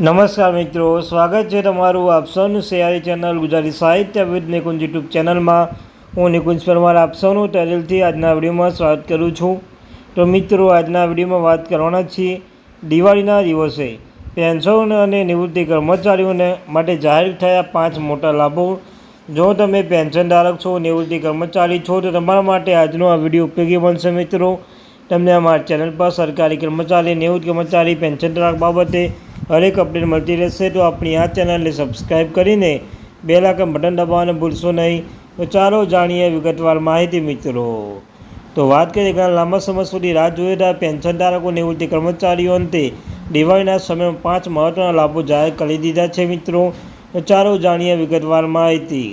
નમસ્કાર મિત્રો, સ્વાગત છે તમારું આપ સૌનું સયારી ચેનલ ગુજરાતી સાહિત્ય વિદ નિકુંજ યુટ્યુબ ચેનલમાં. હું નિકુંજ પરમાર આપ સૌનું તહેલથી આજના વિડીયોમાં સ્વાગત કરું છું. તો મિત્રો, આજના વિડીયોમાં વાત કરવાના છીએ દિવાળીના દિવસે. પેન્શન અને નિવૃત્તિ કર્મચારીઓને માટે જાહેર થયા પાંચ મોટા લાભો. જો તમે પેન્શન ધારક છો, નિવૃત્તિ કર્મચારી છો, તો તમારા માટે આજનો આ વીડિયો ઉપયોગી બનશે મિત્રો. તમને અમારા ચેનલ પર સરકારી કર્મચારી, નિવૃત્ત કર્મચારી પેન્શન ધારક બાબતે હરેક અપડેટ મળતી રહેશે તો આપણી આ ચેનલને સબસ્ક્રાઈબ કરીને બે લાખ બટન દબાવવાનું ભૂલશો નહીં. તો ચાલો જાણીએ વિગતવાર માહિતી, મિત્રો. તો વાત કરીએ ઘણા લાંબા સમય સુધી રાહ જોઈ રહ્યા પેન્શન ધારકો નિવૃત્તિ કર્મચારીઓ અંતે દિવાળીના સમયમાં પાંચ મહત્ત્વના લાભો જાહેર કરી દીધા છે, મિત્રો. ચાલો જાણીએ વિગતવાર માહિતી.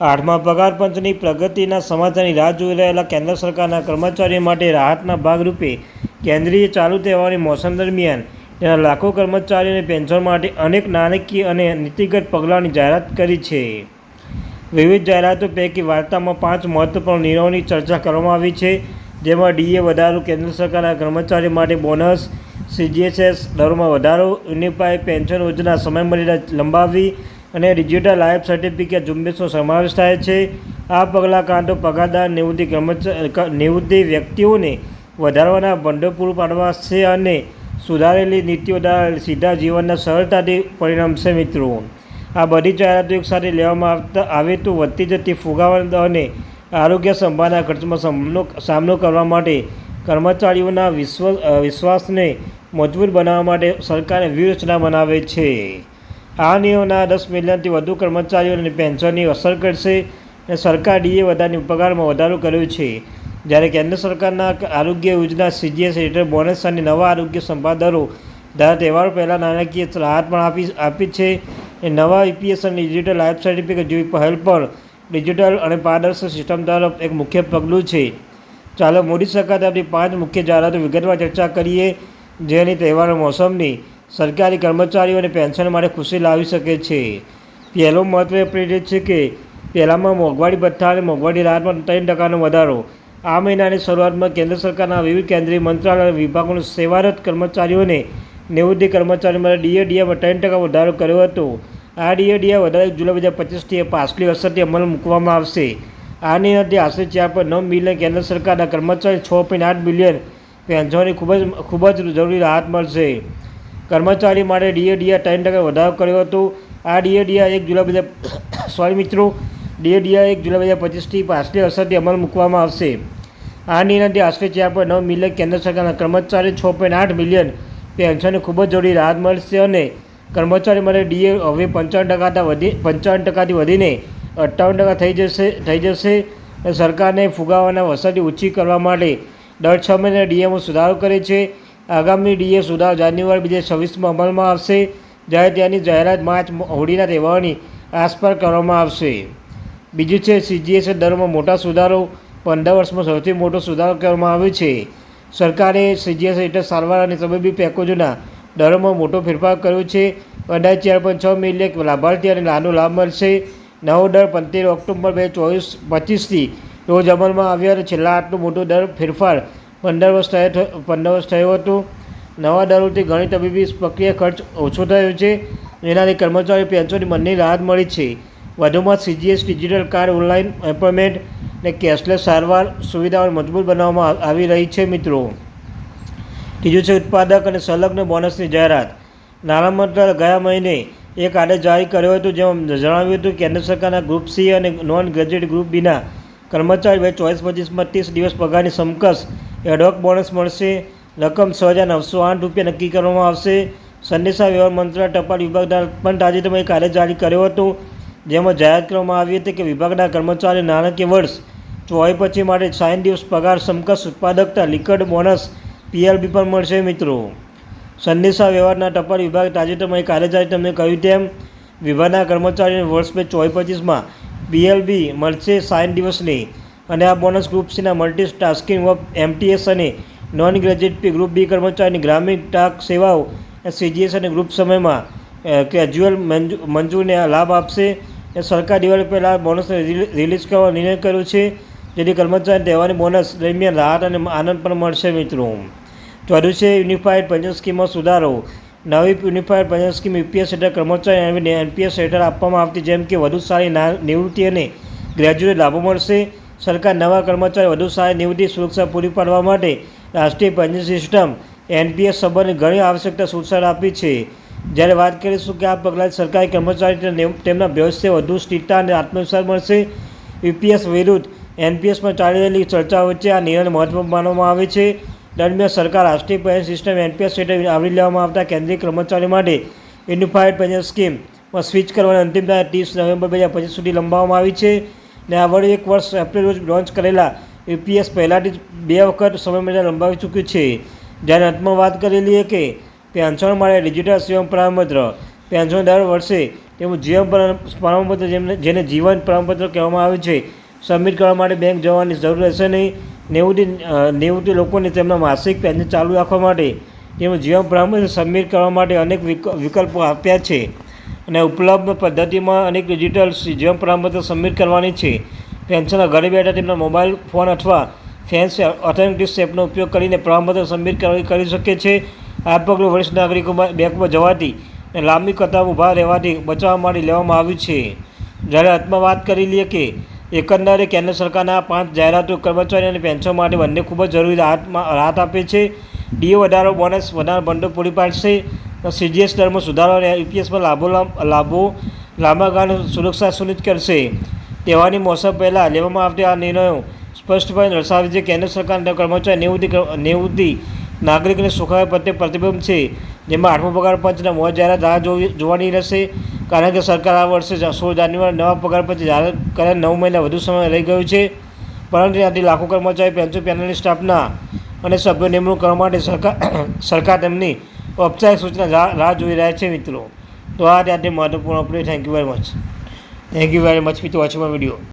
આઠમા પગાર પંચની પ્રગતિના સમાચારની રાહ જોઈ રહેલા કેન્દ્ર સરકારના કર્મચારીઓ માટે રાહતના ભાગરૂપે કેન્દ્રીય ચાલુ તહેવારની મોસમ દરમિયાન તેના લાખો કર્મચારીઓને પેન્શન માટે અનેક નાણાકીય અને નીતિગત પગલાંની જાહેરાત કરી છે. વિવિધ જાહેરાતો પૈકી વાર્તામાં પાંચ મહત્વપૂર્ણ નિર્ણયોની ચર્ચા કરવામાં આવી છે, જેમાં ડીએ વધારો, કેન્દ્ર સરકારના કર્મચારીઓ માટે બોનસ, સીજીએસએસ દરોમાં વધારો, યુનિફાઈ પેન્શન યોજના સમયમર્યાદા લંબાવવી અને ડિજિટલ લાઈફ સર્ટિફિકેટ ઝુંબેશનો સમાવેશ થાય છે. આ પગલાં કાં તો પગારદાર, નિવૃત્તિ કર્મચારી નિવૃત્તિ વ્યક્તિઓને વધારવાના ભંડોળ પૂરું પાડવા છે અને સુધારેલી નીતિઓ દ્વારા સીધા જીવનના સરળતાથી પરિણમશે મિત્રો. આ બધી જાહેરાતો એકસાથે લેવામાં આવતા આવે તો વધતી જતી ફુગાવા અને આરોગ્ય સંભાળના ખર્ચમાં સામનો સામનો કરવા માટે કર્મચારીઓના વિશ્વ વિશ્વાસને મજબૂત બનાવવા માટે સરકારે વ્યૂહરચના બનાવે છે. આ નિયમના દસ મિલિયનથી વધુ કર્મચારીઓને પેન્શનની અસર કરશે અને સરકાર ડીએ વધારાની પગારમાં વધારો કર્યો છે. જ્યારે કેન્દ્ર સરકારના આરોગ્ય યોજના સીજીએસ હેઠળ બોનસ અને નવા આરોગ્ય સંભાળ દરો દર તહેવારો પહેલાં નાણાકીય રાહત પણ આપી આપી છે. એ નવા ઈપીએસ અને ડિજિટલ લાઈફ સર્ટિફિકેટ જેવી પહેલ પર ડિજિટલ અને પારદર્શક સિસ્ટમ તરફ એક મુખ્ય પગલું છે. ચાલો, મોદી સરકાર તરફથી પાંચ મુખ્ય જાહેરાતો વિગતવાર ચર્ચા કરીએ, જેની તહેવાર મોસમની, સરકારી કર્મચારીઓ અને પેન્શન માટે ખુશી લાવી શકે છે. પહેલો મહત્વ પ્રેરિત છે કે પહેલાંમાં મોંઘવારી ભથ્થા અને મોંઘવારી રાહતમાં ત્રણ ટકાનો વધારો આ મહિનાની શરૂઆતમાં કેન્દ્ર સરકારના વિવિધ કેન્દ્રીય મંત્રાલય વિભાગોના સેવારત કર્મચારીઓને નિવૃત્તિ કર્મચારીઓ માટે ડીએડીએમાં ત્રણ ટકા વધારો કર્યો હતો. આ ડીએ ડીએ વધારે જુલાઈ બે પચીસથી પાછલી અસરથી અમલ મૂકવામાં આવશે. આ નિર્ણયથી આશરે ચાર પોઈન્ટ નવ મિલિયન કેન્દ્ર સરકારના કર્મચારી છ પોઈન્ટ આઠ મિલિયન પેન્શનની ખૂબ જ ખૂબ જ જરૂરી રાહત મળશે. કર્મચારી માટે ડીએ ડીએ ત્રણ ટકા વધારો કર્યો હતો. આ ડીએ ડીએ એક જુલાઈ બે હજાર મિત્રો ડીએ એક જુલાઈ બે હજાર પચીસથી પાછલી અસરથી અમલ મૂકવામાં આવશે. આ નિર્ણયથી આશરે ચાર પોઈન્ટ નવ મિલિયન કેન્દ્ર સરકારના કર્મચારી, છ પોઈન્ટ આઠ મિલિયન પેન્શનને ખૂબ જ જરૂરી રાહત મળશે અને કર્મચારી માટે ડીએ હવે પંચાવન ટકાથી વધી, પંચાવન ટકાથી વધીને અઠ્ઠાવન ટકા થઈ જશે થઈ જશે. સરકારને ફુગાવાના વસતી ઓછી કરવા માટે દર છ મહિને ડીએમાં સુધારો કરે છે. આગામી ડીએ સુધારો જાન્યુઆરી બે હજાર છવ્વીસમાં અમલમાં આવશે. જ્યારે ત્યાંની જાહેરાત માર્ચ, હોળીના તહેવારોની આસપાસ કરવામાં આવશે. બીજું છે સીજીએસ દરમાં મોટા સુધારો, પંદર વર્ષમાં સૌથી મોટો સુધારો કરવામાં આવ્યો છે. સરકારે સીજીએસ હેઠળ સારવાર અને તબીબી પેકેજોના દરોમાં મોટો ફેરફાર કર્યો છે. અઢાર ચાર પોઈન્ટ છ મિલિયન લાભાર્થી અને નાનો લાભ મળશે. નવો દર પંદર ઓક્ટોબર બે ચોવીસ પચીસથી રોજ અમલમાં આવ્યો અને છેલ્લા આટલો મોટો દર ફેરફાર પંદર વર્ષ થયો પંદર વર્ષ થયો હતો. નવા દરોથી ઘણી તબીબી પ્રક્રિયા ખર્ચ ઓછો થયો છે. એનાથી કર્મચારી પેન્શનની બંને રાહત મળી છે. વધુમાં CGS digital card online appointment ને કેશલેસ સારવાર સુવિધાઓ મજબૂત બનાવવામાં આવી રહી છે, મિત્રો. ત્રીજું છે ઉત્પાદક અને સંલગ્ન બોનસની જાહેરાત. નાણાં મંત્રાલય ગયા મહિને એક આદેશ જારી કર્યો હતો, જેમાં જણાવ્યું હતું કેન્દ્ર સરકારના ગ્રુપ સી અને નોન ગ્રેજ્યુએટ ગ્રુપ બીના કર્મચારી બે ચોવીસ પચીસમાં ત્રીસ દિવસ પગારની સમકક્ષ એડોક બોનસ મળશે. રકમ છ હજાર નવસો આઠ રૂપિયા નક્કી કરવામાં આવશે. સંદેશા વ્યવહાર મંત્રાલય ટપાલ વિભાગ દ્વારા પણ તાજેતરમાં એક આદેશ જારી કર્યો હતો. જેમાં જાહેરાત કરવામાં આવી હતી કે વિભાગના કર્મચારી નાણાકીય વર્ષ ચોય પછી માટે સાઠ દિવસ પગાર સમકક્ષ ઉત્પાદકતા લિકડ બોનસ પીએલબી પણ મળશે મિત્રો. સંદેશા વ્યવહારના ટપાલ વિભાગ તાજેતરમાં એક કાર્યચારી તમને કહ્યું તેમ, વિભાગના કર્મચારીઓને વર્ષ બે ચોવીસ પચીસમાં પીએલબી મળશે સાઠ દિવસની અને આ બોનસ ગ્રુપ સીના મલ્ટી ટાસ્કિંગ ઓફ એમટીએસ અને non graduate P group B કર્મચારીની ગ્રામીણ ટાક સેવાઓ સીજીએસ અને ગ્રુપ સમયમાં કેજ્યુઅલ મંજૂરને લાભ આપશે. એ સરકાર દિવાળી પહેલાં બોનસને રિલીઝ કરવા નિર્ણય કર્યો છે. જેથી કર્મચારી તહેવારની બોનસ દરમિયાન રાહત અને આનંદ પણ મળશે મિત્રો. ચોથું છે, યુનિફાઈડ પેન્શન સ્કીમમાં સુધારો. નવી યુનિફાઈડ પેન્શન સ્કીમ યુપીએસ હેઠળ કર્મચારી અને એનપીએસ હેઠળ આપવામાં આવતી જેમ કે વધુ સારી નિવૃત્તિ અને ગ્રેજ્યુએટ લાભો મળશે. સરકાર નવા કર્મચારી વધુ સારી નિવૃત્તિ સુરક્ષા પૂરી પાડવા માટે રાષ્ટ્રીય પેન્શન સિસ્ટમ, એનપીએસ સંબંધની ઘણી આવશ્યકતા સૂચના આપી છે. જ્યારે વાત કરીશું કે આ પગલાં સરકારી કર્મચારી તેમના ભવિષ્ય વધુ સ્થિરતા અને આત્મવિશ્વાસ મળશે. યુપીએસ વિરુદ્ધ એનપીએસમાં ચાલી રહેલી ચર્ચા વચ્ચે આ નિર્ણય મહત્વ માનવામાં આવે છે. દરમિયાન સરકાર રાષ્ટ્રીય પેન્શન સિસ્ટમ એનપીએસ હેઠળ આવરી લેવામાં આવતા કેન્દ્રીય કર્મચારીઓ માટે યુનિફાઈડ પેન્શન સ્કીમમાં સ્વિચ કરવાની અંતિમ તારીખ ત્રીસ નવેમ્બર બે હજાર પચીસ સુધી લંબાવવામાં આવી છે ને આ વડે એક વર્ષ એપ્રિલ રોજ લોન્ચ કરેલા યુપીએસ પહેલાંથી જ બે વખત સમયમર્યાદા લંબાવી ચૂક્યું છે. જ્યારે અંતમાં વાત કરેલી કે પેન્શન માટે ડિજિટલ સેવા પ્રમાણપત્ર. પેન્શન દર વર્ષે તેમજ જીવન પ્ર- પ્રમાણપત્ર જેમને જેને જીવન પ્રમાણપત્ર કહેવામાં આવે છે, સબમિટ કરવા માટે બેંક જવાની જરૂર રહેશે નહીં. નેવુંથી નેવુંથી લોકોને તેમના માસિક પેન્શન ચાલુ રાખવા માટે તેમજ જીવન પ્રમાણપત્ર સબમિટ કરવા માટે અનેક વિક- વિકલ્પો આપ્યા છે અને ઉપલબ્ધ પદ્ધતિમાં અનેક ડિજિટલ જીવન પ્રમાણપત્ર સબમિટ કરવાની છે. પેન્શનર ઘરે બેઠા તેમના મોબાઈલ ફોન અથવા ફેન્સ ઓથેન્ટિક સેપનો ઉપયોગ કરીને પ્રમાણપત્ર સબમિટ કરી શકે છે. આ પગલું વરિષ્ઠ નાગરિકોમાં બેંકમાં જવાથી લાંબી કતાર ઊભા રહેવાથી બચાવવા માટે લેવામાં આવ્યું છે. જ્યારે હાથમાં વાત કરી લઈએ કે એકંદરે કેન્દ્ર સરકારના પાંચ જાહેરાતો કર્મચારી અને પેન્શન માટે બંને ખૂબ જ જરૂરી રાહત આપે છે. ડીએ વધારો, બોનસ વધારો ભંડોળ પૂરી પાડશે. સીજીએસ દરમાં સુધારો અને યુપીએસમાં લાભો લાભ- લાંબા ગાળે સુરક્ષા સુનિશ્ચિત કરશે. તહેવારની મોસમ પહેલાં લેવામાં આવતા આ નિર્ણયો સ્પષ્ટપણે દર્શાવે છે કેન્દ્ર સરકારના કર્મચારી કર- નિવૃત્તિ નાગરિકને સુખાકારી પ્રત્યે પ્રતિબંધ છે, જેમાં આઠમો પગાર પંચના મોજ જાહેરાત રાહ જોવી જોવાની રહેશે, કારણ કે સરકાર આ વર્ષે સોળ જાન્યુઆરી નવા પગાર પંચ જાહેર કર્યા, નવ મહિના વધુ સમય રહી ગયો છે. પરંતુ ત્યાંથી લાખો કર્મચારી, પેન્શન પેનલની સ્ટાફના અને સભ્યો નિમણૂક કરવા માટે સરકાર સરકાર તેમની ઔપચારિક સૂચના રાહ જોઈ રહ્યા છે મિત્રો. તો આ ત્યાંથી મહત્વપૂર્ણ update thank you very much thank you very much મિત્રો. Watching my video